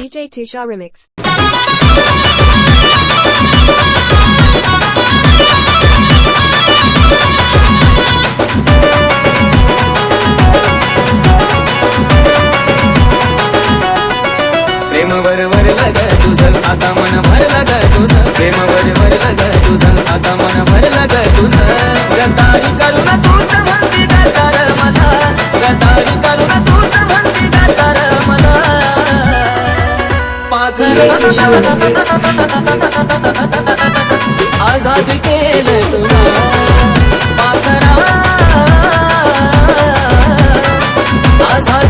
DJ Tushar Remix. Azad केलं तुला पाखरा आझाद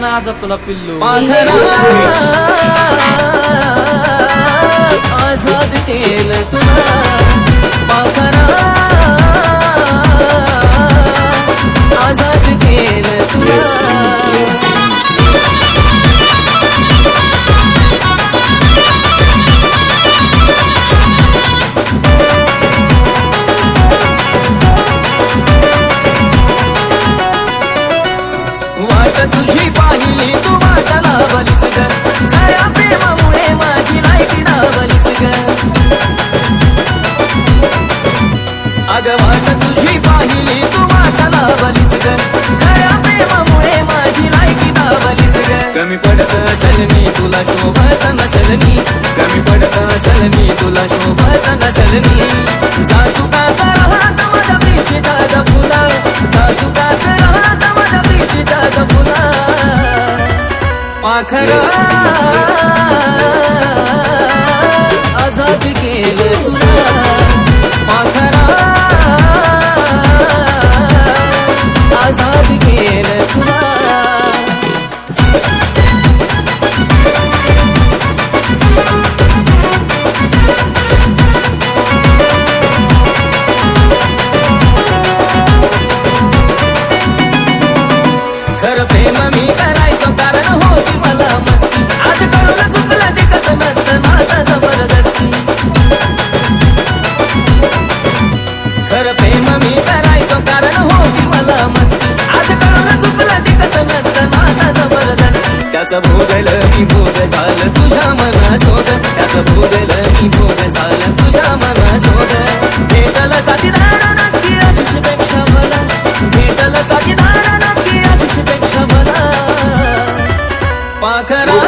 पाँचजना आज तल पिल्लो कमी पडत असल मी तुला शोभत नसल मी. कमी पडत असल मी तुला शोभत नसल मी. जासू का फुला जासू का राहत माझ्या प्रीती फुला पाखरा त्याचं भोगल मी भोग झालं तुझ्या मना शोध त्याचं भोगल मी भोग झालं तुझ्या मना शोध भेटल साथीदार नक्की आशिषपेक्षा मला. भेटल साथीदार नक्की आशिषपेक्षा मला. पाखरा